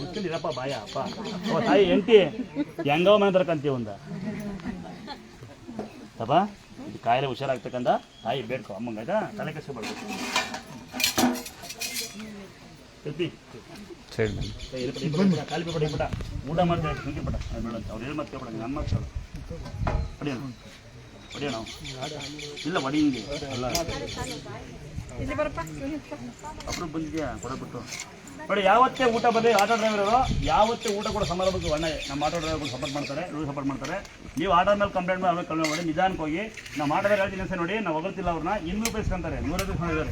ಗೊತ್ತಿಲ್ಲಪ್ಪ ಬಾಯ ಅಪ್ಪ. ಅವ ತಾಯಿ ಎಂಟಿ ಹೆಂಗವ ಮನೆ ಕಂತೀವಿ ಒಂದ. ತಪ್ಪ ಇದು ಕಾಯಿಲೆ ಹುಷಾರಾಗ್ತಕ್ಕಂತ ತಾಯಿ ಬೇಡ್ಕೊ ಅಮ್ಮಂಗ ಆಯ್ತಾ? ತಲೆ ಕೆಸ್ಕೊಬಾರ್ದು ಬಿಡು, ಬಿಡು, ಕಾಲು ಬಿಡು, ಬಿಡು. ಊಟ ಮಾಡ್ತಾರೆ ಸುಂಕಿ ಬಿಡ. ಬೇಡ ಅಂತ ಅವ್ರು ಏನು ಮತ್ತೆ ಬಿಡ ನನ್ನ ಮಾತು ಕೇಳು. ಹೊಡಿಯೋಣ ಹೊಡಿಯೋಣ. ಇಲ್ಲ ಹೊಡಿ ಹಿಂಗೆ. ಅಲ್ಲ ಅಪ್ರೂಪ ಬಂದಿದ್ಯಾ? ಕೊಡಬಿಟ್ಟು. ನೋಡಿ, ಯಾವತ್ತೇ ಊಟ ಬಂದರೆ ಆಟೋ ಡ್ರೈವರ್ ಯಾವತ್ತೇ ಊಟ ಕೂಡ ಸಮಾರಂಭಕ್ಕೆ ಅಣ್ಣ, ನಮ್ಮ ಆಟೋ ಡ್ರೈವರ್ಗಳು ಸಪೋರ್ಟ್ ಮಾಡ್ತಾರೆ ರೂಲ್ ಸಪೋರ್ಟ್ ಮಾಡ್ತಾರೆ. ನೀವು ಆಟೋ ಮೇಲೆ ಕಂಪ್ಲೇಂಟ್ ಮಾಡಿ ಕಂಪ್ಲೇಂಟ್ ಮಾಡಿ, ನಿಧಾನಕ್ಕೆ ಹೋಗಿ, ನಮ್ಮ ಆಟೋ ಡ್ರೈವರ್ ಹೇಳ್ತೀನಿ ಸರ್ ನೋಡಿ, ನಾವು ಹೊಗಳ್ತಿಲ್ಲ ಅವ್ರನ್ನ, ಇನ್ನೂರು ರೂಪಾಯಿ ಇಸ್ಕೊಂತಾರೆ ರೂಪಾಯಿ ಮಾಡಿದ್ದಾರೆ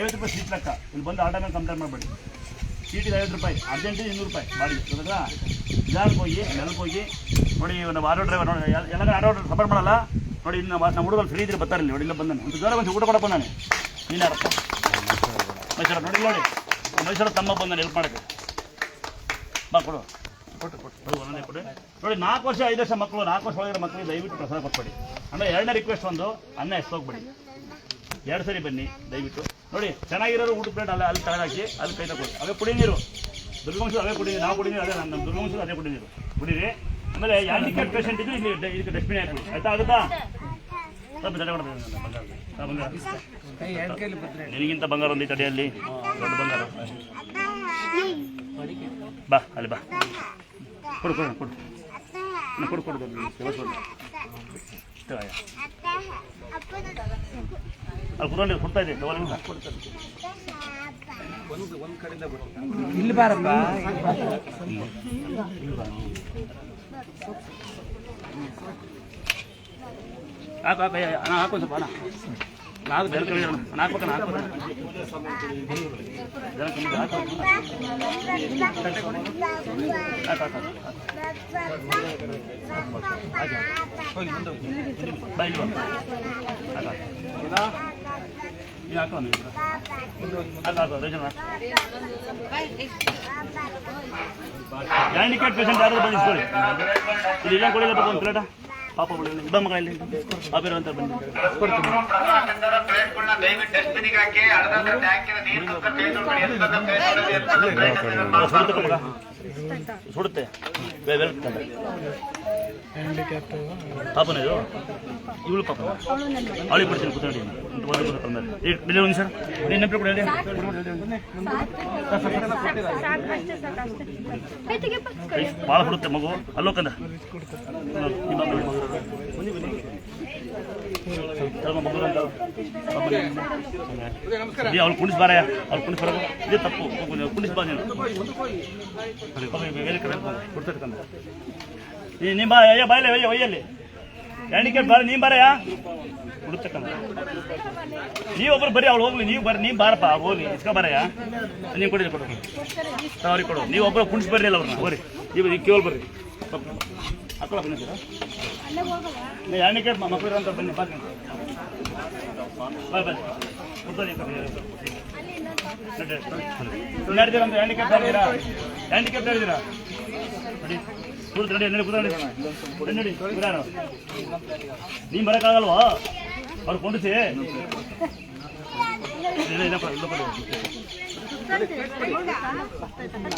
ಐವತ್ತು ರೂಪಾಯಿ ಸೀಟ್ ಲೆಕ್ಕ. ಇಲ್ಲಿ ಬಂದು ಆಟೋ ಮೇಲೆ ಕಂಪ್ಲೇಂಟ್ ಮಾಡಬೇಡಿ. ಸೀಟಿಗೆ ಐವತ್ತು ರೂಪಾಯಿ ಅರ್ಜೆಂಟಿಗೆ ಇನ್ನೂರು ರೂಪಾಯಿ. ಬಾಡಿಗೆ ಗೊತ್ತಾ ನಿಧಾನಕ್ಕೆ ಹೋಗಿ, ನೆಲಕ್ಕೆ ಹೋಗಿ, ನೋಡಿ, ನಮ್ಮ ಆಟೋ ಡ್ರೈವರ್ ನೋಡಿ, ಎಲ್ಲ- ಆಟೋ ಸಪೋರ್ಟ್ ಮಾಡಲ್ಲ. ನೋಡಿ, ಇನ್ನು ನಮ್ಮ ಹುಡುಗರು ಫ್ರೀ ಇದ್ರೆ ಬರ್ತಾರೆ ನೋಡಿ, ಇಲ್ಲ ಬಂದಾನೆ ಒಂದು ಜ್ವರ ಊಟ ಕೊಡಪ್ಪ ನಾನು. ನೀನಾರಪ್ಪ ಮೈಸೂರು ನೋಡಿ ನೋಡಿ. ಮೈಸೂರು ತಮ್ಮ ಬಂದ ಹೆಲ್ಪ್ ಮಾಡೋಕ್ಕೆ. ಬಾ ಕೊಡು. ಕೊಟ್ಟು ಕೊಟ್ಟು. ಒಂದೊಂದೇ ಕೊಡಿ. ನೋಡಿ ನಾಲ್ಕು ವರ್ಷ ಐದು ವರ್ಷ ಮಕ್ಕಳು ನಾಲ್ಕು ವರ್ಷ ಒಳಗಿರೋ ಮಕ್ಕಳಿಗೆ ದಯವಿಟ್ಟು ಪ್ರಸಾದ ಕೊಟ್ಬಿಡಿ. ಆಮೇಲೆ ಎರಡನೇ ರಿಕ್ವೆಸ್ಟ್ ಒಂದು ಅನ್ನ ಎಷ್ಟೋಗ್ಬೇಡಿ ಎರಡು ಸರಿ ಬನ್ನಿ ದಯವಿಟ್ಟು. ನೋಡಿ ಚೆನ್ನಾಗಿರೋರು ಊಟ ಪ್ಲೇಟ್ ಅಲ್ಲ ಅಲ್ಲಿ ತಗೊಂಡಾಕಿ ಅಲ್ಲಿ ಕೈ ತಗೊಳ್ಳಿ. ಅವೇ ಕುಡಿ ನೀರು. ದುರ್ಗವಂಶದ ಅವೇ ಕುಡಿ ನಾವು ಕುಡಿ ನೀರು ಅದೇ ನಮ್ಮ ದುರ್ಗವಂಶದ ಅದೇ ಕುಡಿ ನೀರು. ಕುಡೀರಿ. ಆಮೇಲೆ ಹ್ಯಾಂಡಿಕ್ಯಾಪ್ ಪೇಷಂಟ್ ಇದ್ದು ಇಲ್ಲಿ ಇದಕ್ಕೆ ಡಸ್ಟ್ಬಿನ್ ಹಾಕಿ ಆಯ್ತಾ ಆಗುತ್ತಾ? ಸ್ವಲ್ಪ ತಡೆ ಕೊಡ್ಬೇಕು ನಿನಗಿಂತ ಬಂಗಾರ ಒಂದು ತಡೆಯಲ್ಲಿ. ದೊಡ್ಡ ಬಂಗಾರ. ಬಾ ಅಲ್ಲಿ ಬಾ. ಕೊಡು ಕೊಡು ಕೊಡು. ಕೊಡು ಕೊಡು ಅಲ್ಲಿ ಕುತ್ಕೊಂಡು ಕೊಡ್ತಾ ಇದೆ ಇಲ್ಲಿ ಬಾರಪ್ಪ. ಹಾಕು ಹಾಕು ಅಣ್ಣ ಹಾಕು ಸ್ವಲ್ಪ ಅಣ್ಣ. ನಾಲ್ಕು ಜನ ಕಮ್ಮಿ ಅಣ್ಣ ನಾನು ಹಾಕ್ಬೇಕಣ್ಣ ಹಾಕ್ಬೇಕು ಜನ ಕಮ್ಮಿ ಇದೆ, ಹಾಕು ಹಾಕು ಹಾಕು ಬಾ ಇಲ್ಲಿ ಬಾ ಹಾಕು ಹಾಕು ನೀನು ಹಾಕು ನೀನು ಹಾಕು ಹಾಕು ರೇಜನ್ ಹಾಕು ಹ್ಯಾಂಡಿಕ್ಯಾಪ್ ಪೇಷಂಟ್ ಯಾರು ಬಂದು ಇಸ್ಕೊಳ್ಳಿ ಇಲ್ಲಿ ಇಲ್ಲ ಕೊಡಿಲ್ಲ ಒಂದು ಪ್ಲೇಟ ಪಾಪ ಬಿಡಿ ಇಬ್ಬ ಮಗ ಇಲ್ಲಿ ಪಾಪಿರ ಅಂತ ಬನ್ನಿ ಕೊಡ್ತೀನಿ ಪ್ಲೇಟ್ಗಳನ್ನ ದಯವಿಟ್ಟು ಡಸ್ಟ್ಬಿನ್ಗೆ ಹಾಕಿ ಅರ್ಧ ಟ್ಯಾಂಕಿನ ನೀರು ತಂದ ಪ್ಲೇಟ್ಗಳು ಎಷ್ಟೊಂದು ಪ್ಲೇಟ್ಗಳು ಇರ್ತದೆ ಆ, ಸುಡುತ್ತೆ ಮಗ ಸುಡುತ್ತೆ ಬೇ- ಬೆಳ್ತದೆ. ಪಾಪನ ಇವಳು ಪಾಪ ಅವಳಿಗೆ ಬಿಡ್ತೀನಿ ಕೂತ್ಕೊಳ್ಳಿ ಒಂದು ಕೂತ್ಕೊಂಡು ತಂದೆ. ಬಿಡಿ ಒಂದು ಸರ್ ನೀನು ನೆನಪು ಕೊಡಿ ಭಾಳ ಬಿಡುತ್ತೆ ಮಗು. ಅಲ್ಲೋಕಂದ ಅವ್ಳು ಕುಣಿಸ್ ಬಾರಯ್ಯ. ಅವ್ಳು ಕುಣಿಸ್ ಬರೋದು. ಇದೇ ತಪ್ಪು. ಕುಣಿಸ್ ಬಾ ನೀನು. ಬೇರೆ ಕಡೆ ಕೊಡ್ತಿರ್ಕಂದ ನೀ ನೀ ಬಾ ಅಯ್ಯ, ಬಾಯ್ಲೆ ಒಯ್ಯ ಒಯ್ಯಲ್ಲಿ ಹ್ಯಾಂಡಿಕ್ಯಾಪ್ ಬಾರ ನೀ ಬಾರಯ್ಯ? ನೀ ನೀವೊಬ್ರು ಬರೀ ಅವ್ಳು ಹೋಗ್ಲಿ, ನೀವು ಬರ್ರಿ ನೀವು ಬಾರಪ್ಪ ಹೋಗಿ ಹೋಗ್ಲಿ, ಇಸ್ಕೊ ಬರಯ್ಯ. ನೀವು ಕೊಡಿ, ಕೊಡು ಅವ್ರಿಗೆ ಕೊಡು. ನೀವು ಒಬ್ಬರು ಕುಣಿಸ್ ಬರ್ರಿ ಅಲ್ಲ ಅವ್ರನ್ನ ಹೋರಿ ನೀವು ಕೇಳಿ ಬರ್ರಿ. ಹಾಕೊಳ್ಳ ಬನ್ನಿ ಸರ್ ನೀವು ಹ್ಯಾಂಡಿಕ್ಯಾಪ್ ಮಕ್ಕಳು ಅಂತ ಬನ್ನಿ, ಬರ್ರಿ. ಬಾಯ್ ಬಾಯ್. ಕೂತ್ಕೊಳ್ಳಿ ಈ ಕಡೆ. ನಡಿ ನಡೆದಿರ ಅಂತ ಹೇಳಿದ್ದೀರಾ ಹ್ಯಾಂಡಿಕ್ಯಾಪ್ ಹೇಳಿದ್ದೀರಾ ನಡಿ ಕೂತ್ ನಡಿ ನಡಿ ಕೂತ್ಕೊಳ್ಳಿ ನಡಿ ನಡಿ ಕೂತ್ಕೊಳ್ಳಿ. ನೀನ್ ಬರೋಕ್ಕಾಗಲ್ವಾ ಅವ್ರು ಕೊಂಡಿಸಿ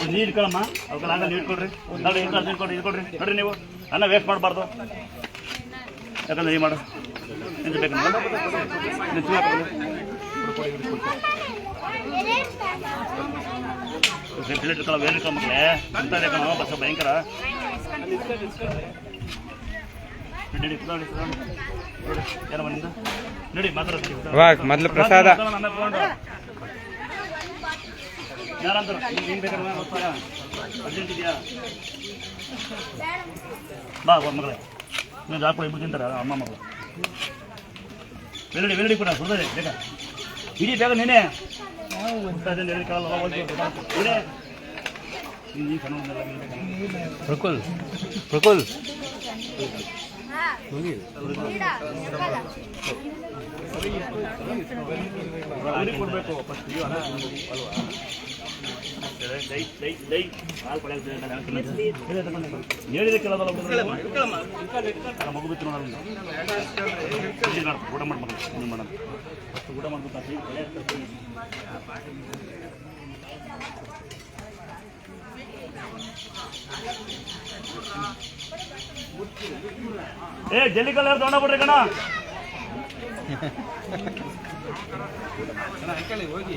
ನೀರು ಇಟ್ಕೊಳಮ್ಮ ಅವಕ್ಕೆಲ್ಲ ಆಗಲ್ಲ ನೀರು ಇಟ್ಕೊಡ್ರಿ ನೋಡಿ ಇಟ್ಕೊಳ್ರಿ ನೀರು ಕೊಡ್ರಿ ಇದು ಕೊಡ್ರಿ ನೋಡ್ರಿ ನೀವು ಅನ್ನ ವೇಸ್ಟ್ ಮಾಡಬಾರ್ದು ಯಾಕಂದ್ರೆ ನೀವು ಮಾಡು ಎಂತ ಬೇಕು ನಿಮ್ಗೆ? ನೀವು ಚೂರು ಹಾಕ್ಕೊಳ್ಳಿ. ಪ್ಲೇಟ್ ಇಟ್ಕೊಳ್ಳೋ ವೇರ್ ಇಟ್ಕೊಳ್ಳೋ ಮಕ್ಕಳೇ ಅಂತ ಕಣೋ ಬಸ್ ಭಯಂಕರ ನಡಿ ಮೊದಲು ಪ್ರಸಾದ. ಬಾ ಮಗಳೇ. ನೀವು ಹಾಕೊಂಡು ಇಬ್ಬರು ತಿಂತಾರೆ ಅಮ್ಮ ಮಗಳು. ಕೂಡ ಸುಡ್ತದೆ ಬೇಗ ಇಡೀ ಬೇಗ ಎರಡು ಕಾಲ ಹೋಗಿ ಇಡೇ ನೀನು ಸಣ್ಣ ಹುಡುಗನಲ್ಲ, ನೀನು ಬೇಕಾ? ಪ್ರಕುಲ್ ಪ್ರಕುಲ್ ಅವ್ರಿಗೆ ಕೊಡಬೇಕು ಫಸ್ಟ್ ನೀವು ಅನ್ನ ಅಲ್ವಾ ದೈ ದೈ ದೈ ಹಾಲು ಪಡೆಯುತ್ತೆ ಅಂತ ಹೇಳ್ತೀನಿ. ಹೇಳಿದೆ ಕೆಲವಲ್ಲ ಮಗು ಬಿತ್ತು ನೋಡಲ್ಲ ಇಲ್ಲಿ ನೋಡು, ಊಟ ಮಾಡಿ ಮಗ ನೀವು ಮಾಡೋಣ ಫಸ್ಟ್ ಊಟ ಮಾಡ್ಬೇಕು ಏ ಜಲ್ಲಿ ಕಲರ್ ಬಿಡ್ರಿ ಕಣ. ಹೋಗಿ.